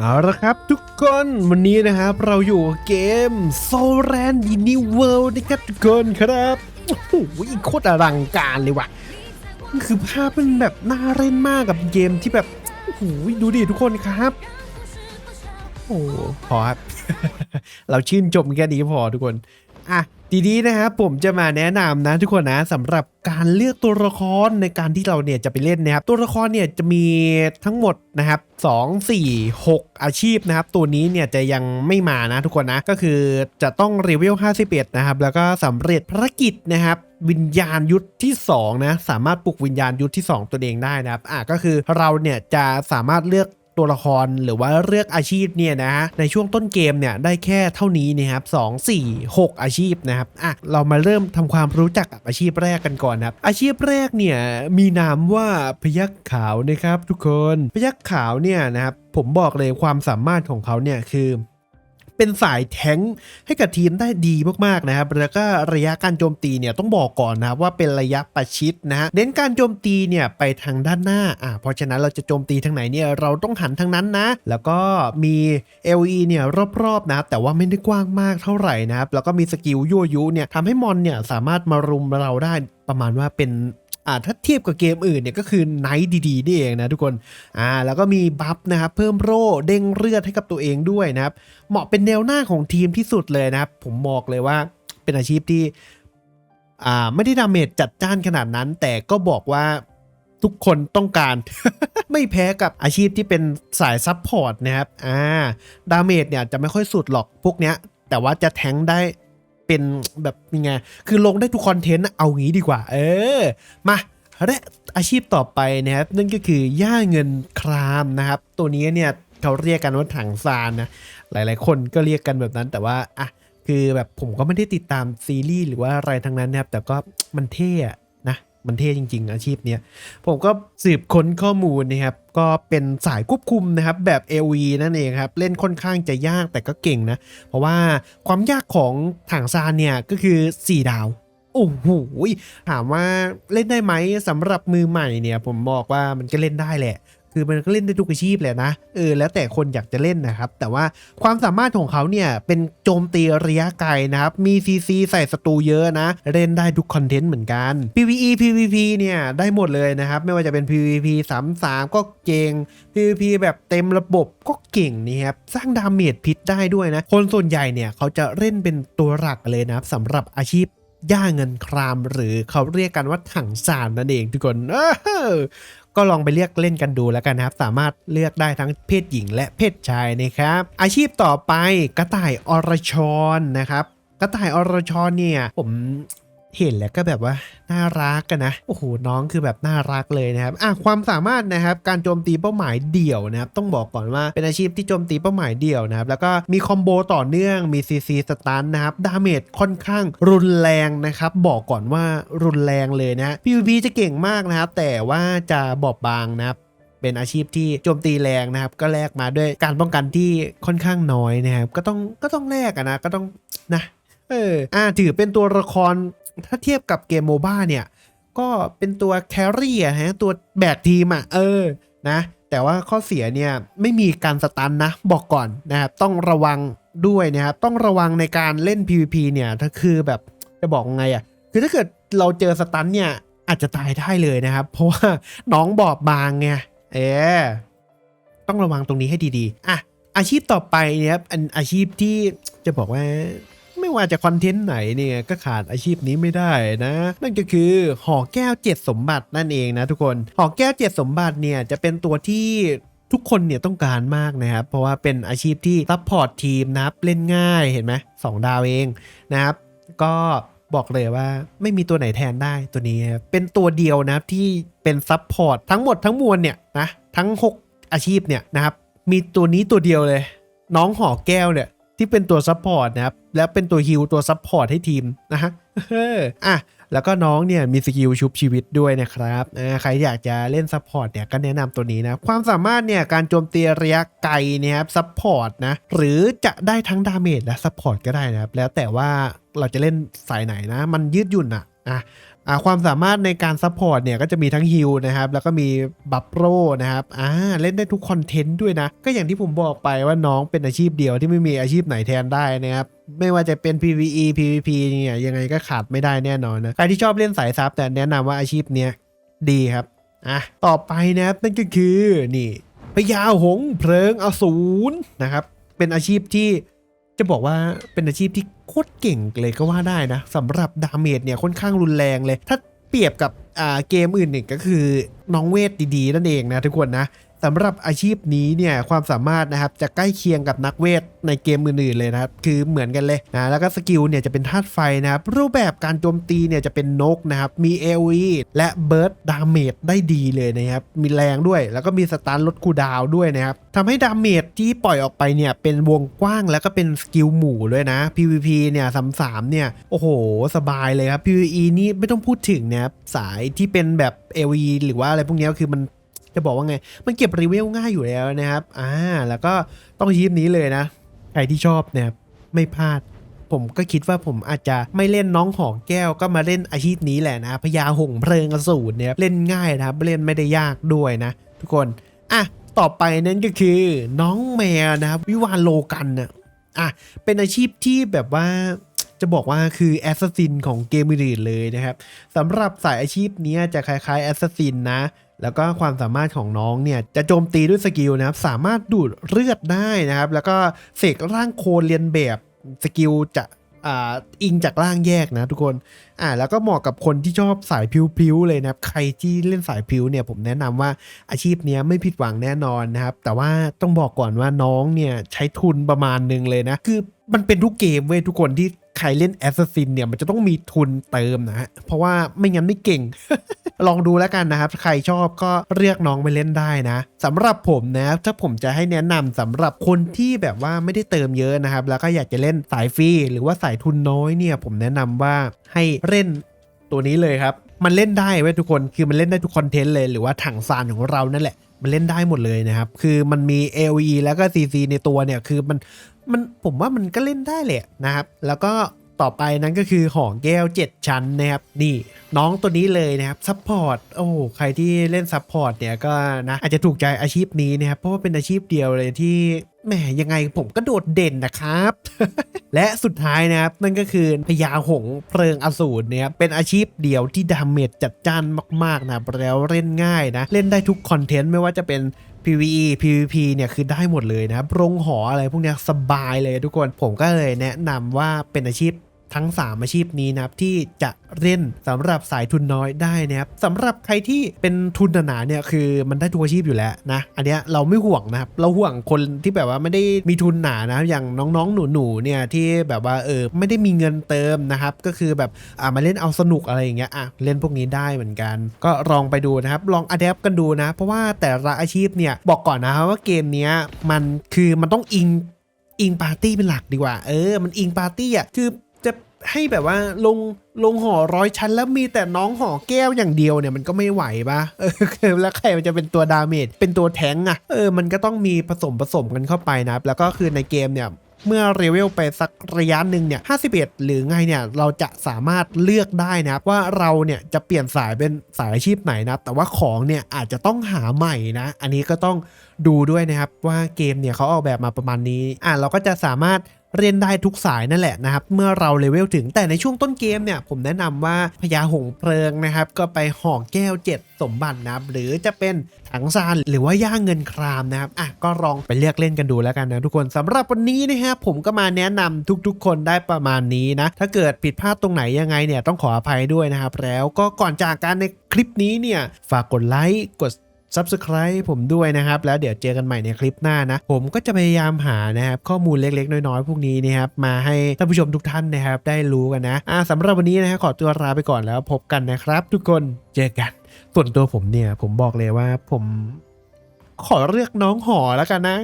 เอาละครับทุกคนวันนี้นะครับเราอยู่กับเกมโซแรนดินิเวิลด์นะครับทุกคนครับโอ้โหโคตรอลังการเลยว่ะมันคือภาพมันแบบน่าเล่นมากกับเกมที่แบบโอ้โหดูดิทุกคนครับ โอ้พอครับ เราชื่นชมแค่นี้พอทุกคน อะทีนี้นะครับผมจะมาแนะนำนะทุกคนนะสำหรับการเลือกตัวละครในการที่เราเนี่ยจะไปเล่นนะครับตัวละครเนี่ยจะมีทั้งหมดนะครับ2 4 6 อาชีพนะครับตัวนี้เนี่ยจะยังไม่มานะทุกคนนะก็คือจะต้องรีเว51นะครับแล้วก็สำเร็จภารกิจนะครับวิญญาณยุทธที่2นะสามารถปลุกวิญญาณยุทธที่ 2 ตัวเองได้นะครับอะก็คือเราเนี่ยจะสามารถเลือก ตัวละครหรือว่าเลือกอาชีพเนี่ยนะในช่วงต้นเกมเนี่ยได้แค่เท่านี้นะครับ2 4 6อาชีพนะครับอะเรามาเริ่มทำความรู้จักกับอาชีพแรกกันก่อนนะครับอาชีพแรกเนี่ยมีนามว่าพยักขาวนะครับทุกคนพยักขาวเนี่ยนะครับผมบอกเลยความสามารถของเขาเนี่ยคือ เป็นสายแท้งให้กับทีมได้ดีมากๆนะครับ แล้วก็ระยะการโจมตีเนี่ยต้องบอกก่อนนะว่าเป็นระยะประชิดนะฮะเน้นการโจมตีเนี่ยไปทางด้านหน้าอ่าเพราะฉะนั้นเราจะโจมตีทางไหนเนี่ยเราต้องหันทางนั้นนะ แล้วก็มี LE เนี่ยรอบๆนะครับแต่ว่าไม่ได้กว้างมากเท่าไหร่นะครับแล้วก็มีสกิลยั่วยุเนี่ยทำให้มอนเนี่ยสามารถมารุมเราได้ประมาณว่าเป็น อ่าถ้าเทียบกับเกมอื่นเนี่ยก็คือไนท์ดีๆนี่เองนะทุกคนอ่าแล้วก็มีบัฟนะครับเพิ่มโร่เด้งเลือดให้กับตัวเองด้วยนะครับเหมาะเป็นแนวหน้าของทีมที่สุดเลยนะครับผมบอกเลยว่าเป็นอาชีพที่อ่าไม่ได้ดาเมจจัดจ้านขนาดนั้น แต่ก็บอกว่าทุกคนต้องการ ไม่แพ้กับอาชีพที่เป็นสายซับพอร์ตนะครับอ่าดาเมจเนี่ยจะไม่ค่อยสุดหรอกพวกเนี้ย แต่ว่าจะแทงได้ เป็นแบบยังไง คือลงได้ทุกคอนเทนต์นะเอางี้ดีกว่า เออ มาและอาชีพต่อไปนะครับนั่นก็คือย่าเงินครามนะครับ ตัวนี้เนี่ยเขาเรียกกันว่าถังซานนะหลาย ๆ คนก็เรียกกันแบบนั้นแต่ว่าอะคือแบบผมก็ไม่ได้ติดตามซีรีส์หรือว่าอะไรทั้งนั้นนะครับแต่ก็มันเท่อะ มันเท่จริง ๆ อาชีพเนี้ยผมก็สืบค้นข้อมูลนะครับ ก็เป็นสายควบคุมนะครับแบบ AV นั่นเองครับ เล่นค่อนข้างจะยากแต่ก็เก่งนะ เพราะว่าความยากของถังซานเนี่ยก็คือ 4 ดาวโอ้โหถามว่าเล่นได้ไหมสำหรับมือใหม่เนี่ย ผมบอกว่ามันก็เล่นได้แหละ คือมันก็เล่นได้ทุกอาชีพแหละนะเออแล้วแต่คนอยากจะเล่นนะครับ แต่ว่าความสามารถของเขาเนี่ยเป็นโจมตีระยะไกลนะครับ มี CC ใส่ศัตรูเยอะนะ เล่นได้ทุกคอนเทนต์เหมือนกัน PVE PVP เนี่ยได้หมดเลยนะครับ ไม่ว่าจะเป็น PVP 3-3ก็เก่ง PVP แบบเต็มระบบก็เก่งนี่ครับสร้างดาเมจพิษได้ด้วยนะ คนส่วนใหญ่เนี่ยเขาจะเล่นเป็นตัวหลักเลยนะครับสำหรับอาชีพย่าเงินครามหรือเขาเรียกกันว่าถังซานนั่นเองทุกคน ก็ลองไปเลือกเล่นกันดูแล้วกันนะครับ สามารถเลือกได้ทั้งเพศหญิงและเพศชายนะครับ อาชีพต่อไปกระต่ายอรชรนะครับ กระต่ายอรชรเนี่ยผม เห็นแล้วก็แบบว่าน่ารักกันนะโอ้โหน้องคือแบบน่ารักเลยนะครับอะความสามารถนะครับการโจมตีเป้าหมายเดี่ยวนะครับต้องบอกก่อนว่าเป็นอาชีพที่โจมตีเป้าหมายเดี่ยวนะครับแล้วก็มีคอมโบต่อเนื่องมีซีซีสตันนะครับดาเมจค่อนข้างรุนแรงนะครับบอกก่อนว่ารุนแรงเลยนะ PVP จะเก่งมากนะครับแต่ว่าจะบอบบางนะครับเป็นอาชีพที่โจมตีแรงนะครับ ก็แลกมาด้วยการป้องกันที่ค่อนข้างน้อยนะครับ ก็ต้องก็ต้องแลกอะนะก็ต้องนะเอออ่าถือเป็นตัวละคร ถ้าเทียบกับเกมโมบ้าเนี่ย ก็เป็นตัวแครี่อะฮะ ตัวแบกทีมอะเออนะแต่ว่าข้อเสียเนี่ยไม่มีการสตันนะ บอกก่อนนะครับ ต้องระวังด้วยนะครับ ต้องระวังในการเล่น PVP เนี่ยถ้าคือแบบจะบอกไงอะคือถ้าเกิดเราเจอสตันเนี่ยอาจจะตายได้เลยนะครับ เพราะว่าน้องบอบบางไงเออต้องระวังตรงนี้ให้ดีๆ อะ อาชีพต่อไปเนี่ยครับอันอาชีพที่จะบอกว่า ไม่ว่าจะคอนเทนต์ไหนเนี่ยก็ขาดอาชีพนี้ไม่ได้นะ นั่นก็คือหอแก้วเจ็ดสมบัตินั่นเองนะทุกคนหอแก้วเจ็ดสมบัติเนี่ยจะเป็นตัวที่ทุกคนเนี่ยต้องการมากนะครับ เพราะว่าเป็นอาชีพที่ซัพพอร์ตทีมนะครับ เล่นง่ายเห็นไหมสองดาวเองนะครับ ก็บอกเลยว่าไม่มีตัวไหนแทนได้ตัวนี้ เป็นตัวเดียวนะครับที่เป็นซัพพอร์ตทั้งหมดทั้งมวลเนี่ยนะทั้ง 6 อาชีพเนี่ยนะครับ มีตัวนี้ตัวเดียวเลย น้องหอแก้วเนี่ย ที่เป็นตัวซัพพอร์ตนะครับ แล้วเป็นตัวฮิลตัวซัพพอร์ตให้ทีมนะฮะอะแล้วก็น้องเนี่ยมีสกิลชุบชีวิตด้วยนะครับใครอยากจะเล่นซัพพอร์ตเนี่ยก็แนะนำตัวนี้นะ ความสามารถเนี่ยการโจมตีระยะไกลเนี่ยครับซัพพอร์ตนะ หรือจะได้ทั้งดาเมจและซัพพอร์ตก็ได้นะครับ แล้วแต่ว่าเราจะเล่นสายไหนนะ มันยืดหยุ่นอะอะ อ่าความสามารถในการซัพพอร์ตเนี่ยก็จะมีทั้งฮิลนะครับ แล้วก็มีบัฟโรนะครับอ่าเล่นได้ทุกคอนเทนต์ด้วยนะ ก็อย่างที่ผมบอกไปว่าน้องเป็นอาชีพเดียวที่ไม่มีอาชีพไหนแทนได้นะครับไม่ว่าจะเป็น PVE PVP เนี่ยยังไงก็ขาดไม่ได้แน่นอนนะใครที่ชอบเล่นสายซับแต่แนะนำว่าอาชีพเนี้ยดีครับอะต่อไปนะครับนั่นก็คือนี่พญาหงเพลิงอสูรนะครับเป็นอาชีพที่จะบอกว่าเป็นอาชีพที่ โคตรเก่งเลยก็ว่าได้นะสำหรับดาเมจเนี่ยค่อนข้างรุนแรงเลย ถ้าเปรียบกับเกมอื่นเนี่ยก็คือน้องเวทดีๆนั่นเองนะทุกคนนะ สำหรับอาชีพนี้เนี่ยความสามารถนะครับจะใกล้เคียงกับนักเวทในเกมอื่นๆเลยนะครับคือเหมือนกันเลยนะแล้วก็สกิลเนี่ยจะเป็นธาตุไฟนะครับรูปแบบการโจมตีเนี่ยจะเป็นนกนะครับมี AoE และเบิร์ดดาเมจได้ดีเลยนะครับมีแรงด้วย แล้วก็มีสตาร์ลดคูดาวด้วยนะครับทำให้ดาเมจที่ปล่อยออกไปเนี่ยเป็นวงกว้างแล้วก็เป็นสกิลหมู่ด้วยนะ PVP เนี่ยสามสามเนี่ยโอ้โห สบายเลยครับ PVE นี่ไม่ต้องพูดถึงนะครับสายที่เป็นแบบ AoE หรือว่าอะไรพวกนี้คือมัน จะบอกว่าไง มันเก็บรีเวลง่ายอยู่แล้วนะครับ อ่า แล้วก็ต้องยีบนี้เลยนะ ใครที่ชอบเนี่ยไม่พลาด ผมก็คิดว่าผมอาจจะไม่เล่นน้องหองแก้วก็มาเล่นอาชีพนี้แหละนะพญาหงเพลิงอสูรเนี่ยเล่นง่ายนะครับเล่นไม่ได้ยากด้วยนะ ทุกคน อะ ต่อไปนั่นก็คือน้องแมวนะครับวิวานโลกันน่ะอะ เป็นอาชีพที่แบบว่าจะบอกว่าคือแอสซัสซินของเกมอื่นเลยนะครับสำหรับสายอาชีพนี้จะคล้ายๆแอสซัสซินนะ แล้วก็ความสามารถของน้องเนี่ยจะโจมตีด้วยสกิลนะครับ สามารถดูดเลือดได้นะครับ แล้วก็เสกร่างโคลนเรียนแบบสกิลจะอ่าอิงจากร่างแยกนะทุกคน อ่า แล้วก็เหมาะกับคนที่ชอบสายพิวๆเลยนะครับ ใครที่เล่นสายพิวเนี่ยผมแนะนำว่าอาชีพเนี้ยไม่ผิดหวังแน่นอนนะครับ แต่ว่าต้องบอกก่อนว่าน้องเนี่ยใช้ทุนประมาณหนึงเลยนะ คือมันเป็นทุกเกมเว้ยทุกคนที่ใครเล่นแอสซัสซินเนี่ยมันจะต้องมีทุนเติมนะฮะ เพราะว่าไม่งั้นไม่เก่ง ลองดูแล้วกันนะครับ ใครชอบก็เรียกน้องไปเล่นได้นะสำหรับผมนะถ้าผมจะให้แนะนำสำหรับคนที่แบบว่าไม่ได้เติมเยอะนะครับ แล้วก็อยากจะเล่นสายฟรีหรือว่าสายทุนน้อยเนี่ย ผมแนะนำว่าให้เล่นตัวนี้เลยครับ มันเล่นได้เว้ยทุกคนคือมันเล่นได้ทุกคอนเทนต์เลยหรือว่าถังซานของเรานั่นแหละมันเล่นได้หมดเลยนะครับ คือมันมี AOE แล้วก็ CC ในตัวเนี่ย คือมัน มัน ผมว่ามันก็เล่นได้แหละนะครับ แล้วก็ ต่อไปนั้นก็คือหองแก้ว 7 ชั้นนะครับ นี่น้องตัวนี้เลยนะครับซัพพอร์ตโอ้ใครที่เล่นซัพพอร์ตเนี่ยก็นะอาจจะถูกใจอาชีพนี้นะครับเพราะว่าเป็นอาชีพเดียวเลยที่แหมยังไงผมก็โดดเด่นนะครับ และสุดท้ายนะครับ นั่นก็คือพญาหงเพลิงอสูรเนี่ยเป็นอาชีพเดียวที่ดาเมจจัดจ้านมากๆนะแล้วเล่นง่ายนะ เล่นได้ทุกคอนเทนต์ไม่ว่าจะเป็น PVE PVP เนี่ยคือได้หมดเลยนะครับโรงหออะไรพวกนี้สบายเลยทุกคนผมก็เลยแนะนำว่าเป็นอาชีพ ทั้ง 3 อาชีพนี้นะครับที่จะเล่นสำหรับสายทุนน้อยได้นะครับสำหรับใครที่เป็นทุนหนาเนี่ยคือมันได้ทุกอาชีพอยู่แล้วนะอันเนี้ยเราไม่ห่วงนะครับเราห่วงคนที่แบบว่าไม่ได้มีทุนหนานะอย่างน้องๆหนูๆเนี่ยที่แบบว่าเออไม่ได้มีเงินเติมนะครับก็คือแบบอ่ามาเล่นเอาสนุกอะไรอย่างเงี้ยอะเล่นพวกนี้ได้เหมือนกัน ก็ลองไปดูนะครับลองอัดแอปกันดูนะเพราะว่าแต่ละอาชีพเนี่ยบอกก่อนนะครับว่าเกมเนี้ยมันคือมันต้องอิงอิงปาร์ตี้เป็นหลักดีกว่า เออ มันอิงปาร์ตี้อะ คือ ให้แบบว่าลงลงหอร้อยชั้น แล้วมีแต่น้องหอแก้วอย่างเดียวเนี่ยมันก็ไม่ไหวปะเออแล้วใครมันจะเป็นตัวดาเมจเป็นตัวแทงอะเออมันก็ต้องมีผสมผสมกันเข้าไปนะแล้วก็คือในเกมเนี่ยเมื่อเลเวลไปสักระยะหนึ่งเนี่ย51 หรือไงเนี่ย เราจะสามารถเลือกได้นะครับ ว่าเราเนี่ยจะเปลี่ยนสายเป็นสายอาชีพไหนนะครับ แต่ว่าของเนี่ยอาจจะต้องหาใหม่นะ อันนี้ก็ต้องดูด้วยนะครับว่าเกมเนี่ยเขาออกแบบมาประมาณนี้ อะเราก็จะสามารถ เรียนได้ทุกสายนั่นแหละนะครับ เมื่อเราเลเวลถึงแต่ในช่วงต้นเกมเนี่ย ผมแนะนำว่าพญาหงเพลิงนะครับ ก็ไปห่อแก้ว 7 สมบัตินะครับ หรือจะเป็นถังซานหรือว่าย่างเงินครามนะครับอะก็ลองไปเลือกเล่นกันดูแล้วกันนะทุกคนสำหรับวันนี้นะครับผมก็มาแนะนำทุกๆ คนได้ประมาณนี้นะ ถ้าเกิดผิดพลาดตรงไหนยังไงเนี่ยต้องขออภัยด้วยนะครับแล้วก็ก่อนจากการในคลิปนี้เนี่ยฝากกดไลค์กด Subscribe ผมด้วยนะครับ แล้วเดี๋ยวเจอกันใหม่ในคลิปหน้านะ ผมก็จะพยายามหานะครับข้อมูลเล็กๆ น้อยๆ พวกนี้นะครับมาให้ท่านผู้ชมทุกท่านนะครับได้รู้กันนะอ่าสำหรับวันนี้นะฮะขอตัวลาไปก่อนแล้วพบกันนะครับ ทุกคนเจอกัน ส่วนตัวผมเนี่ยผมบอกเลยว่าผมขอเลือกน้องหอแล้วกันนะ